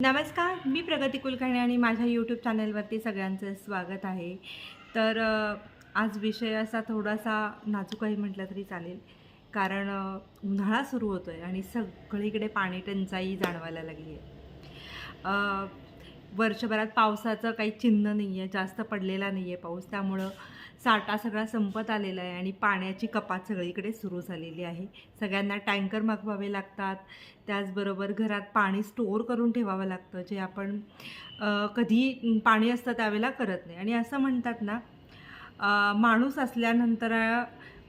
नमस्कार मी प्रगती कुलकर्णी आणि माझ्या यूट्यूब चॅनलवरती सगळ्यांचं स्वागत आहे. तर आज विषय असा थोडासा नाजूकही म्हटलं तरी चालेल. कारण उन्हाळा सुरू होतो आहे आणि सगळीकडे पाणी टंचाई जाणवायला लागली आहे वर्षभरात पावसाचं काही चिन्ह नाही आहे जास्त पडलेला नाही आहे पाऊस. त्यामुळं साठा सगळा संपत आलेला आहे आणि पाण्याची कपात सगळीकडे सुरू झालेली आहे. सगळ्यांना टँकर मागवावे लागतात. त्याचबरोबर घरात पाणी स्टोअर करून ठेवावं लागतं जे आपण कधी पाणी असतं त्यावेळेला करत नाही. आणि असं म्हणतात ना माणूस असल्यानंतर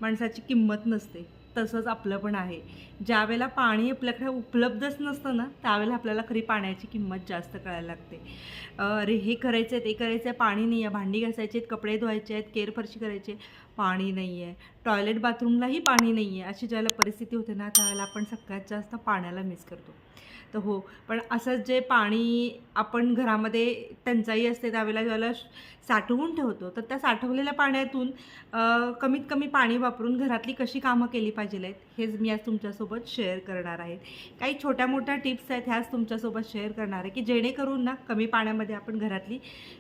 माणसाची किंमत नसते. तसंच आपलं पण आहे. ज्यावेळेला पाणी आपल्याकडे उपलब्धच नसतं ना त्यावेळेला आपल्याला खरी पाण्याची किंमत जास्त कळायला लागते. अरे हे करायचं आहे ते करायचं आहे पाणी नाही आहे भांडी घासायची आहेत कपडे धुवायचे आहेत केरफरशी करायची पाणी नाही आहे टॉयलेट बाथरूमलाही पाणी नाही आहे अशी ज्यावेळेला परिस्थिती होते ना त्यावेळेला आपण सगळ्यात जास्त पाण्याला मिस करतो. तर हो. पण असंच जे पाणी आपण घरामध्ये टंचाई असते त्यावेळेला ज्याला साठवून ठेवतो तर त्या साठवलेल्या पाण्यातून कमीत कमी पाणी वापरून घरातली कशी कामं केली पाहिजे आहेत हेच मी आज तुमच्यासोबत शेअर करणार आहे. काही छोट्या मोठ्या टिप्स आहेत ह्याच तुमच्यासोबत शेअर करणार आहे की जेणेकरून ना कमी पाण्यामध्ये आपण घरातली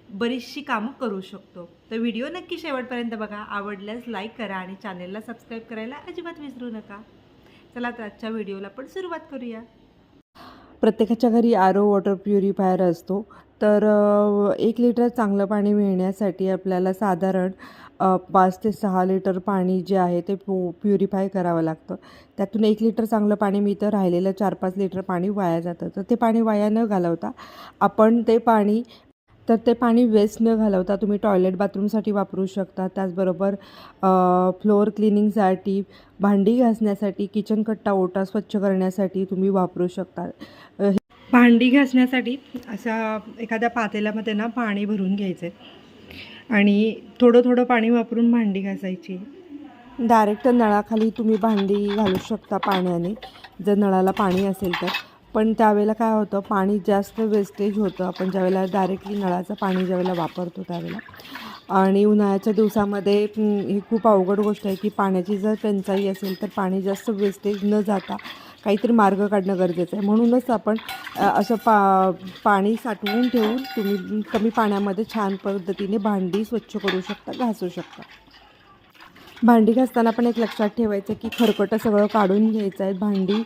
बरीचशी कामं करू शकतो. तर व्हिडिओ नक्की शेवटपर्यंत बघा आवडल्यास लाईक करा आणि चॅनेलला सबस्क्राईब करायला अजिबात विसरू नका. चला तर आजच्या व्हिडिओला पण सुरुवात करूया. प्रत्येकाच्या घरी आर ओ वॉटर प्युरिफायर असतो. तर एक लिटर चांगलं पाणी मिळण्यासाठी आपल्याला साधारण पाच ते सहा लिटर पाणी जे आहे ते पु प्युरिफाय करावं लागतं. त्यातून एक लिटर चांगलं पाणी मिळतं राहिलेलं चार पाच लिटर पाणी वाया जातं. तर ते पाणी वाया न घालवता आपण ते पाणी तर ते पाणी वेस्ट न घालवता तुम्ही टॉयलेट बाथरूमसाठी वापरू शकता. त्याचबरोबर फ्लोअर क्लिनिंगसाठी भांडी घासण्यासाठी किचन कट्टा ओटा स्वच्छ करण्यासाठी तुम्ही वापरू शकता. भांडी घासण्यासाठी अशा एखाद्या पातेल्यामध्ये ना पाणी भरून घ्यायचं. आणि थोडं थोडं पाणी वापरून भांडी घासायची. डायरेक्ट नळाखाली तुम्ही भांडी घालू शकता पाण्याने. जर नळाला पाणी असेल तर. पण त्यावेळेला काय होतं पाणी जास्त वेस्टेज होतं. आपण ज्यावेळेला डायरेक्टली नळाचं पाणी ज्यावेळेला वापरतो त्यावेळेला. आणि उन्हाळ्याच्या दिवसामध्ये ही खूप अवघड गोष्ट आहे की पाण्याची जर टंचाई असेल तर पाणी जास्त वेस्टेज न जाता काहीतरी मार्ग काढणं गरजेचं आहे. म्हणूनच आपण असं पा पाणी साठवून ठेवून तुम्ही कमी पाण्यामध्ये छान पद्धतीने भांडी स्वच्छ करू शकता घासू शकता. भांडी घासताना पण एक लक्षात ठेवायचं की खरकटं सगळं काढून घ्यायचं आहे. भांडी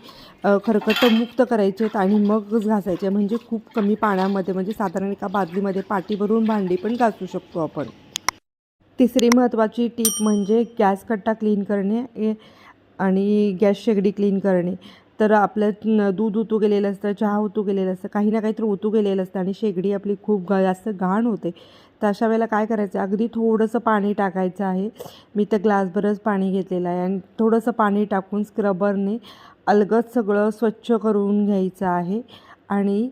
खरकटं मुक्त करायचे आहेत आणि मगच घासायचे म्हणजे खूप कमी पाण्यामध्ये म्हणजे साधारण एका बादलीमध्ये पाटी भरून भांडी पण घासू शकतो आपण. तिसरी महत्त्वाची टीप म्हणजे गॅस कट्टा क्लीन करणे आणि गॅस शेगडी क्लीन करणे. तर आपलं दूध उतू गेलेलं असतं चहा उतू गेलेलं असतं काही ना काहीतरी उतू गेलेलं असतं आणि शेगडी आपली खूप जास्त घाण होते. तर अशा वेळेला काय करायचं? अगदी थोडंसं पाणी टाकायचं आहे. मी तर ग्लासभरच पाणी घेतलेलं आहे. आणि थोडंसं पाणी टाकून स्क्रबरने अलगद सगळं स्वच्छ करून घ्यायचं आहे. आणि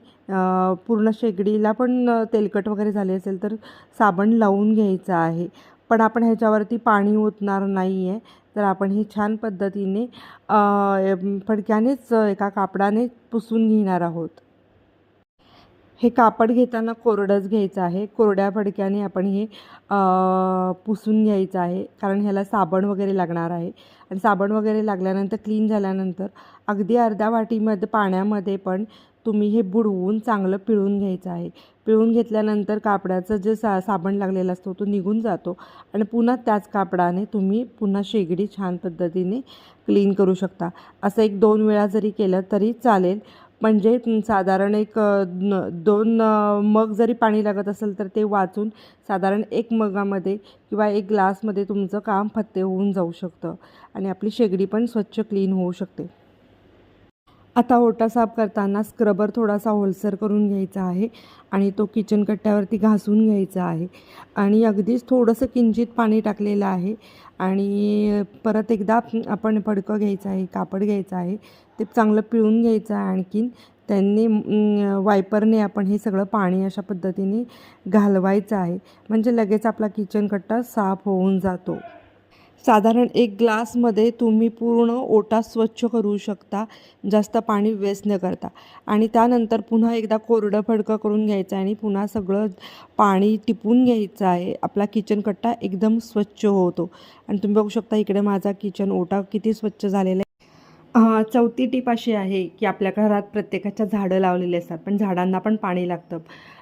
पूर्ण शेगडीला पण तेलकट वगैरे झाले असेल तर साबण लावून घ्यायचं आहे. पण आपण ह्याच्यावरती पाणी ओतणार नाही आहे तर आपण हे छान पद्धतीने फडक्यानेच एका कापडाने पुसून घेणार आहोत. हे कापड घेताना कोरडंच घ्यायचं आहे. कोरड्या फडक्याने आपण हे पुसून घ्यायचं आहे. कारण ह्याला साबण वगैरे लागणार आहे. आणि साबण वगैरे लागल्यानंतर क्लीन झाल्यानंतर अगदी अर्ध्या वाटीमध्ये पाण्यामध्ये पण तुम्ही हे बुडवून चांगलं पिळून घ्यायचं आहे. पिळून घेतल्यानंतर कापडाचं जे सा साबण लागलेला असतो तो निघून जातो. आणि पुन्हा त्याच कापडाने तुम्ही पुन्हा शेगडी छान पद्धतीने क्लीन करू शकता. असं एक दोन वेळा जरी केलं तरी चालेल. म्हणजे साधारण एक न- दोन मग जरी पाणी लागत असेल तर ते वाचून साधारण एक मगामध्ये किंवा एक ग्लासमध्ये तुमचं काम फत्ते होऊन जाऊ शकतं आणि आपली शेगडी पण स्वच्छ क्लीन होऊ शकते. आता ओटा साफ करताना स्क्रबर थोडासा होलसर करून घ्यायचा आहे आणि तो किचन कट्ट्यावरती घासून घ्यायचा आहे. आणि अगदीच थोडंसं किंचित पाणी टाकलेलं आहे आणि परत एकदा आपण फडकं घ्यायचं आहे कापड घ्यायचं आहे ते चांगलं पिळून घ्यायचं आहे आणखीन. त्यांनी वायपरने आपण हे सगळं पाणी अशा पद्धतीने घालवायचं आहे. म्हणजे लगेच आपला किचन कट्टा साफ होऊन जातो. साधारण एक ग्लासमध्ये तुम्ही पूर्ण ओटा स्वच्छ करू शकता जास्त पाणी वेस्ट न करता. आणि त्यानंतर पुन्हा एकदा कोरडं फडकं करून घ्यायचं आहे आणि पुन्हा सगळं पाणी टिपून घ्यायचं आहे. आपला किचन कट्टा एकदम स्वच्छ होतो. आणि तुम्ही बघू शकता इकडे माझा किचन ओटा किती स्वच्छ झालेला आहे. चौथी टीप अशी आहे की आपल्या घरात प्रत्येकाच्या झाडं लावलेली असतात पण झाडांना पण पाणी लागतं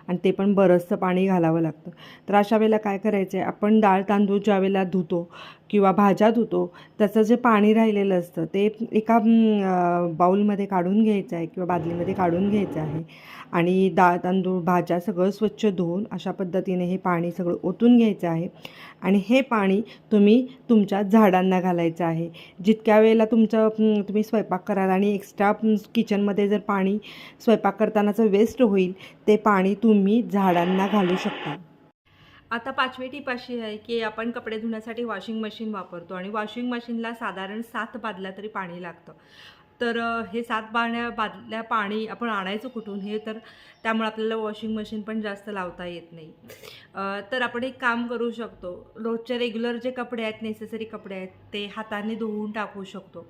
आणि ते पण बरंचसं पाणी घालावं लागतं. तर अशा वेळेला काय करायचं आहे आपण डाळ तांदूळ ज्या वेळेला धुतो किंवा भाज्या धुतो त्याचं जे पाणी राहिलेलं असतं ते एका बाऊलमध्ये काढून घ्यायचं आहे किंवा बादलीमध्ये काढून घ्यायचं आहे आणि डाळ तांदूळ भाज्या सगळं स्वच्छ धुवून अशा पद्धतीने हे पाणी सगळं ओतून घ्यायचं आहे आणि हे पाणी तुम्ही तुमच्या झाडांना घालायचं आहे. जितक्या वेळेला तुमचं तुम्ही तुम्ही स्वयंपाक कराल आणि एक्स्ट्रा किचनमध्ये जर पाणी स्वयंपाक करतानाचं वेस्ट होईल ते पाणी तुम्ही झाडांना घालू शकता. आता पाचवी टीप अशी आहे की आपण कपडे धुण्यासाठी वॉशिंग मशीन वापरतो आणि वॉशिंग मशीनला साधारण सात बादल्या तरी पाणी लागतं. तर हे सात बाण्या बादल्या पाणी आपण आणायचं कुठून हे तर त्यामुळे आपल्याला वॉशिंग मशीन पण जास्त लावता येत नाही. तर आपण एक काम करू शकतो. रोजचे रेग्युलर जे कपडे आहेत नेसेसरी कपडे आहेत ते हाताने धुवून टाकू शकतो.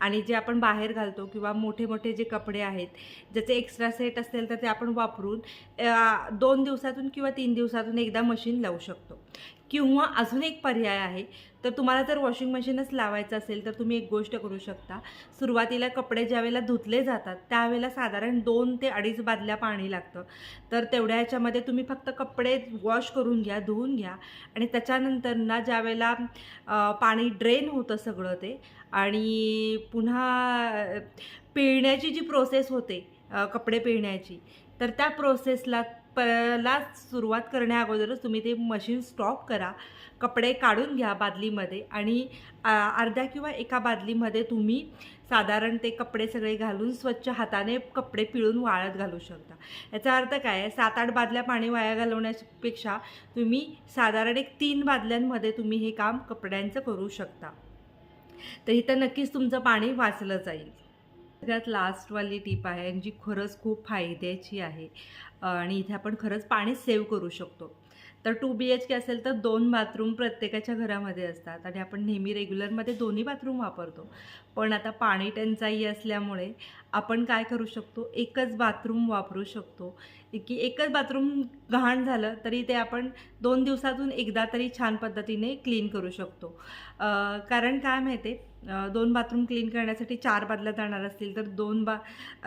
आणि जे आपण बाहेर घालतो किंवा मोठे मोठे जे कपडे आहेत ज्याचे एक्स्ट्रा सेट असेल तर ते आपण वापरून दोन दिवसातून किंवा तीन दिवसातून एकदा मशीन लावू शकतो. किंवा अजून एक पर्याय आहे तर तुम्हाला जर वॉशिंग मशीनच लावायचं असेल तर तुम्ही एक गोष्ट करू शकता. सुरुवातीला कपडे ज्यावेळेला धुतले जातात त्यावेळेला साधारण दोन ते अडीच बादल्या पाणी लागतं. तर तेवढ्या ह्याच्यामध्ये तुम्ही फक्त कपडे वॉश करून घ्या धुवून घ्या. आणि त्याच्यानंतर ना ज्यावेळेला पाणी ड्रेन होतं सगळं ते आणि पुन्हा पिळण्याची जी प्रोसेस होते कपडे पिळण्याची तर त्या प्रोसेसला पला सुरुवात करण्या अगोदरच तुम्ही ते मशीन स्टॉप करा. कपडे काढून घ्या बादलीमध्ये आणि अर्ध्या किंवा एका बादलीमध्ये तुम्ही साधारण ते कपडे सगळे घालून स्वच्छ हाताने कपडे पिळून वाळत घालू शकता. याचा अर्थ काय? आहे सात आठ बादल्या पाणी वाया घालवण्यापेक्षा तुम्ही साधारण एक तीन बादल्यांमध्ये तुम्ही हे काम कपड्यांचं करू शकता. तर इथं नक्कीच तुमचं पाणी वाचलं जाईल. सगळ्यात लास्टवाली टीप आहे आणि जी खरंच खूप फायद्याची आहे. आणि इथे आपण खरंच पाणी सेव्ह करू शकतो. तर टू बी एच के असेल तर दोन बाथरूम प्रत्येकाच्या घरामध्ये असतात आणि आपण नेहमी रेग्युलरमध्ये दोन्ही बाथरूम वापरतो. पण आता पाणी टंचाई असल्यामुळे आपण काय करू शकतो? एकच बाथरूम वापरू शकतो. की एकच बाथरूम घाण झालं तरी ते आपण दोन दिवसातून एकदा तरी छान पद्धतीने क्लीन करू शकतो. कारण काय माहिती आहे दोन बाथरूम क्लीन करण्यासाठी चार बादल्या जाणार असतील तर दोन बा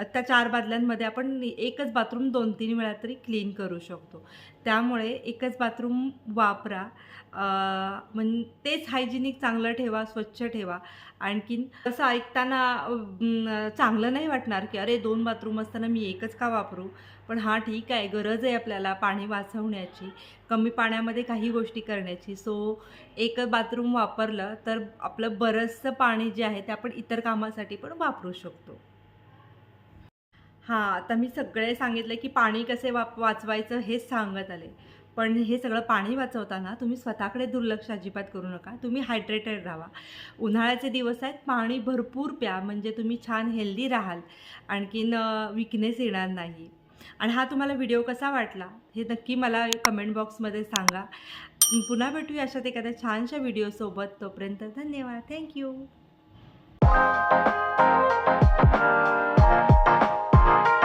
त्या चार बादल्यांमध्ये आपण एकच बाथरूम दोन तीन वेळा तरी क्लीन करू शकतो. त्यामुळे एकच बाथरूम वापरा. म्हण तेच हायजिनिक चांगलं ठेवा स्वच्छ ठेवा. आणखीन असं ऐकताना चांगलं नाही वाटणार की अरे दोन बाथरूम असताना मी एकच का वापरू? पण हां ठीक आहे गरज आहे आपल्याला पाणी वाचवण्याची कमी पाण्यामध्ये काही गोष्टी करण्याची. सो एक बाथरूम वापरलं तर आपलं बरंचसं पाणी जे आहे ते आपण इतर कामासाठी पण वापरू शकतो. हां आता मी सगळे सांगितलं की पाणी कसे वाप वाचवायचं हेच सांगत आले. पण हे सगळं पाणी वाचवताना तुम्ही स्वतःकडे दुर्लक्ष अजिबात करू नका. तुम्ही हायड्रेटेड राहा. उन्हाळ्याचे दिवस आहेत पाणी भरपूर प्या म्हणजे तुम्ही छान हेल्दी राहाल. आणखीन विकनेस येणार नाही. आणि हा तुम्हाला व्हिडिओ कसा वाटला? हे नक्की मला कमेंट बॉक्समध्ये सांगा. पुन्हा भेटूया अशात एखाद्या छानशा व्हिडिओसोबत तोपर्यंत धन्यवाद. थँक्यू